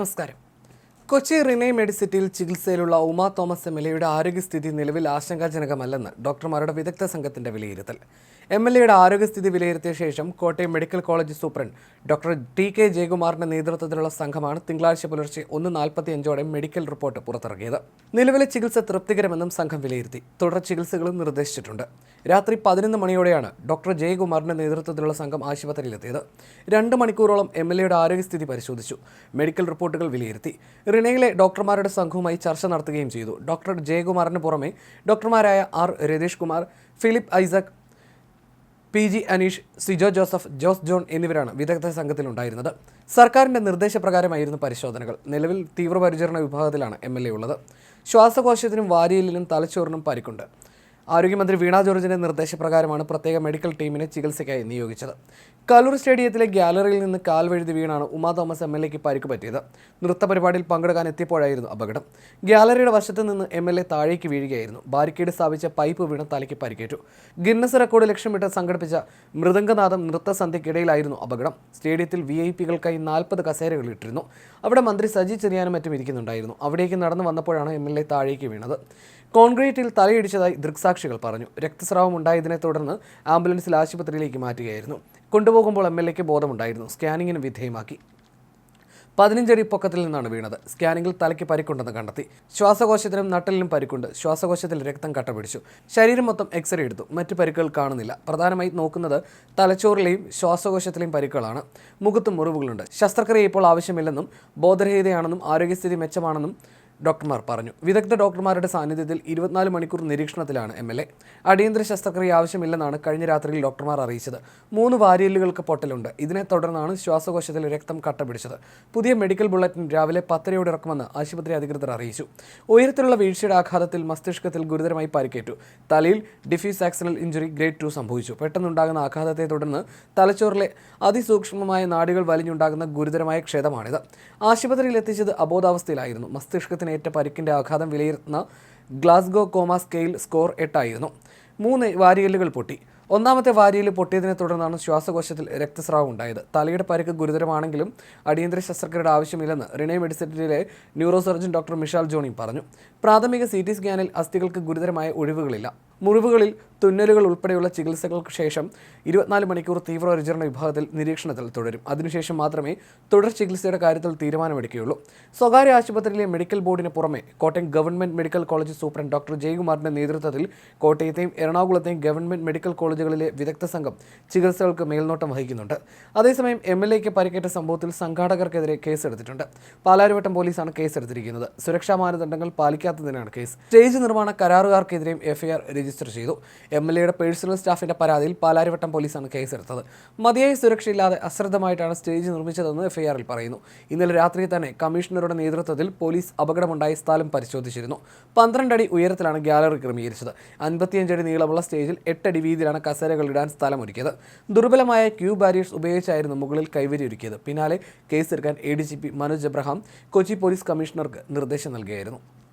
നമസ്കാരം. കൊച്ചി റിനൈ മെഡിസിറ്റിയിൽ ചികിത്സയിലുള്ള Uma Thomas M L എയുടെ ആരോഗ്യസ്ഥിതി നിലവിൽ ആശങ്കാജനകമല്ലെന്ന് ഡോക്ടർമാരുടെ വിദഗ്ധ സംഘത്തിന്റെ വിലയിരുത്തൽ. എം എൽ എയുടെ ആരോഗ്യസ്ഥിതി വിലയിരുത്തിയ ശേഷം Kottayam medical college superintendent doctor T K ജയകുമാറിന്റെ നേതൃത്വത്തിലുള്ള സംഘമാണ് തിങ്കളാഴ്ച പുലർച്ചെ ഒന്ന് നാൽപ്പത്തിയഞ്ചോടെ മെഡിക്കൽ റിപ്പോർട്ട് പുറത്തിറക്കിയത്. നിലവിലെ ചികിത്സ തൃപ്തികരമെന്നും സംഘം വിലയിരുത്തി. തുടർ ചികിത്സകളും നിർദ്ദേശിച്ചിട്ടുണ്ട്. രാത്രി പതിനൊന്ന് മണിയോടെയാണ് ഡോക്ടർ ജയകുമാറിന്റെ നേതൃത്വത്തിലുള്ള സംഘം ആശുപത്രിയിലെത്തിയത്. രണ്ട് മണിക്കൂറോളം എം എൽ എയുടെ ആരോഗ്യസ്ഥിതി പരിശോധിച്ചു. മെഡിക്കൽ റിപ്പോർട്ടുകൾ വിലയിരുത്തി. റിനയിലെ ഡോക്ടർമാരുടെ സംഘവുമായി ചർച്ച നടത്തുകയും ചെയ്തു. ഡോക്ടർ ജയകുമാറിന് പുറമെ ഡോക്ടർമാരായ R Ratheesh Kumar Philip Isaac P G Aneesh Sijo Joseph Jose John എന്നിവരാണ് വിദഗ്ധ സംഘത്തിലുണ്ടായിരുന്നത്. സർക്കാരിന്റെ നിർദ്ദേശപ്രകാരമായിരുന്നു പരിശോധനകൾ. നിലവിൽ തീവ്രപരിചരണ വിഭാഗത്തിലാണ് എം എൽ എ ഉള്ളത്. ശ്വാസകോശത്തിനും വാരിയലിനും തലച്ചോറിനും പരിക്കുണ്ട്. ആരോഗ്യമന്ത്രി വീണ ജോർജിന്റെ നിർദ്ദേശപ്രകാരമാണ് പ്രത്യേക മെഡിക്കൽ ടീമിനെ ചികിത്സയ്ക്കായി നിയോഗിച്ചത്. കലൂർ സ്റ്റേഡിയത്തിലെ ഗ്യാലറിയിൽ നിന്ന് കാൽവഴുതി വീണാണ് ഉമാ തോമസ് എം എൽ എക്ക് പരിക്ക് പറ്റിയത്. നൃത്ത പരിപാടിയിൽ പങ്കെടുക്കാൻ എത്തിയപ്പോഴായിരുന്നു അപകടം. ഗ്യാലറിയുടെ വശത്ത് നിന്ന് എം എൽ എ താഴേക്ക് വീഴുകയായിരുന്നു. ബാരിക്കേഡ് സ്ഥാപിച്ച പൈപ്പ് വീണ് തലയ്ക്ക് പരിക്കേറ്റു. ഗിന്നസ് റെക്കോർഡ് ലക്ഷ്യമിട്ട് സംഘടിപ്പിച്ച മൃദംഗനാഥം നൃത്തസന്ധ്യക്കിടയിലായിരുന്നു അപകടം. സ്റ്റേഡിയത്തിൽ വി ഐ പികൾക്കായി നാൽപ്പത് കസേരകൾ ഇട്ടിരുന്നു. അവിടെ മന്ത്രി സജി ചെറിയാനും മറ്റും ഇരിക്കുന്നുണ്ടായിരുന്നു. അവിടേക്ക് നടന്നു വന്നപ്പോഴാണ് എം എൽ എ താഴേക്ക് വീണത്. കോൺക്രീറ്റിൽ തലയിടിച്ചതായി ദൃക്സാക്ഷികൾ പറഞ്ഞു. രക്തസ്രാവം ഉണ്ടായതിനെ തുടർന്ന് ആംബുലൻസിൽ ആശുപത്രിയിലേക്ക് മാറ്റുകയായിരുന്നു. കൊണ്ടുപോകുമ്പോൾ എം എൽ എക്ക് ബോധമുണ്ടായിരുന്നു. സ്കാനിങ്ങിന് വിധേയമാക്കി. പതിനഞ്ചടി പൊക്കത്തിൽ നിന്നാണ് വീണത്. സ്കാനിങ്ങിൽ തലയ്ക്ക് പരിക്കുണ്ടെന്ന് കണ്ടെത്തി. ശ്വാസകോശത്തിനും നട്ടലിനും പരിക്കുണ്ട്. ശ്വാസകോശത്തിൽ രക്തം കട്ട പിടിച്ചു ശരീരം മൊത്തം എക്സ്റേ എടുത്തു. മറ്റ് പരിക്കുകൾ കാണുന്നില്ല. പ്രധാനമായി നോക്കുന്നത് തലച്ചോറിലെയും ശ്വാസകോശത്തിലെയും പരിക്കുകളാണ്. മുഖത്തും മുറിവുകളുണ്ട്. ശസ്ത്രക്രിയ ഇപ്പോൾ ആവശ്യമില്ലെന്നും ബോധരഹിതയാണെന്നും ആരോഗ്യസ്ഥിതി മെച്ചമാണെന്നും ഡോക്ടർമാർ പറഞ്ഞു. വിദഗ്ധ ഡോക്ടർമാരുടെ സാന്നിധ്യത്തിൽ ഇരുപത്തിനാല് മണിക്കൂർ നിരീക്ഷണത്തിലാണ് എം എൽ എ. അടിയന്തര ശസ്ത്രക്രിയ ആവശ്യമില്ലെന്നാണ് കഴിഞ്ഞ രാത്രിയിൽ ഡോക്ടർമാർ അറിയിച്ചത്. മൂന്ന് വാരിയലുകൾക്ക് പൊട്ടലുണ്ട്. ഇതിനെ തുടർന്നാണ് ശ്വാസകോശത്തിൽ രക്തം കട്ട പിടിച്ചത് പുതിയ മെഡിക്കൽ ബുള്ളറ്റിൻ രാവിലെ പത്തരയോടെ ഇറക്കുമെന്ന് ആശുപത്രി അധികൃതർ അറിയിച്ചു. ഉയരത്തിലുള്ള വീഴ്ചയുടെ ആഘാതത്തിൽ മസ്തിഷ്കത്തിൽ ഗുരുതരമായി പരിക്കേറ്റു. തലയിൽ diffuse axonal injury grade two സംഭവിച്ചു. പെട്ടെന്നുണ്ടാകുന്ന ആഘാതത്തെ തുടർന്ന് തലച്ചോറിലെ അതിസൂക്ഷ്മമായ നാടുകൾ വലിഞ്ഞുണ്ടാകുന്ന ഗുരുതരമായ ക്ഷതമാണിത്. ആശുപത്രിയിൽ എത്തിച്ചത് അബോധാവസ്ഥയിലായിരുന്നു. മസ്തിഷ്കത്തിന് ഏറ്റ പരിക്കിന്റെ ആഘാതം വിലയിരുത്തുന്ന ഗ്ലാസ്ഗോ കോമ സ്കെയിൽ സ്കോർ എട്ടായിരുന്നു. മൂന്ന് വാരിയലുകൾ പൊട്ടി. ഒന്നാമത്തെ വാരിയിൽ പൊട്ടിയതിനെ തുടർന്നാണ് ശ്വാസകോശത്തിൽ രക്തസ്രാവം ഉണ്ടായത്. തലയുടെ പരിക്ക് ഗുരുതരമാണെങ്കിലും അടിയന്തര ശസ്ത്രക്രിയയുടെ ആവശ്യമില്ലെന്ന് Renai മെഡിസിറ്റിയിലെ neuro surgeon doctor Mishal Johny പറഞ്ഞു. പ്രാഥമിക സി ടി സ്കാനിൽ അസ്ഥികൾക്ക് ഗുരുതരമായ ഒഴിവുകളില്ല. മുറിവുകളിൽ തുന്നലുകൾ ഉൾപ്പെടെയുള്ള ചികിത്സകൾക്ക് ശേഷം ഇരുപത്തിനാല് മണിക്കൂർ തീവ്രപരിചരണ വിഭാഗത്തിൽ നിരീക്ഷണത്തിൽ തുടരും. അതിനുശേഷം മാത്രമേ തുടർ ചികിത്സയുടെ കാര്യത്തിൽ തീരുമാനമെടുക്കുകയുള്ളൂ. സ്വകാര്യ ആശുപത്രിയിലെ മെഡിക്കൽ ബോർഡിന് പുറമെ Kottayam government medical college superintendent doctor ജയകുമാറിന്റെ നേതൃത്വത്തിൽ കോട്ടയത്തെയും എറണാകുളത്തെയും ഗവൺമെന്റ് മെഡിക്കൽ കോളേജുകളിലെ വിദഗ്ധ സംഘം ചികിത്സകൾക്ക് മേൽനോട്ടം വഹിക്കുന്നുണ്ട്. അതേസമയം എം എൽ എക്ക് പരിക്കേറ്റ സംഭവത്തിൽ സംഘാടകർക്കെതിരെ കേസെടുത്തിട്ടുണ്ട്. പാലാരിവട്ടം പോലീസാണ് കേസെടുത്തിരിക്കുന്നത്. സുരക്ഷാ മാനദണ്ഡങ്ങൾ പാലിക്കാത്തതിനാണ് കേസ്. സ്റ്റേജ് നിർമ്മാണ കരാറുകാർക്കെതിരെയും എഫ്ഐആർ രജിസ്റ്റർ ചെയ്തു. എം എൽ എയുടെ പേഴ്സണൽ സ്റ്റാഫിന്റെ പരാതിയിൽ പാലാരിവട്ടം പോലീസാണ് കേസെടുത്തത്. മതിയായ സുരക്ഷയില്ലാതെ അശ്രദ്ധമായിട്ടാണ് സ്റ്റേജ് നിർമ്മിച്ചതെന്ന് എഫ്ഐആറിൽ പറയുന്നു. ഇന്നലെ രാത്രി തന്നെ കമ്മീഷണറുടെ നേതൃത്വത്തിൽ പോലീസ് അപകടമുണ്ടായ സ്ഥലം പരിശോധിച്ചിരുന്നു. പന്ത്രണ്ട് അടി ഉയരത്തിലാണ് ഗ്യാലറി ക്രമീകരിച്ചത്. അൻപത്തിയഞ്ചടി നീളമുള്ള സ്റ്റേജിൽ എട്ടടി വീതിയിലാണ് കസേരകൾ ഇടാൻ സ്ഥലമൊരുക്കിയത്. ദുർബലമായ ക്യൂ ബാരിയേഴ്സ് ഉപയോഗിച്ചായിരുന്നു മുകളിൽ കൈവരി ഒരുക്കിയത് പിന്നാലെ കേസെടുക്കാൻ A D G P Manoj Abraham Kochi police കമ്മീഷണർക്ക് നിർദ്ദേശം നൽകിയായിരുന്നു.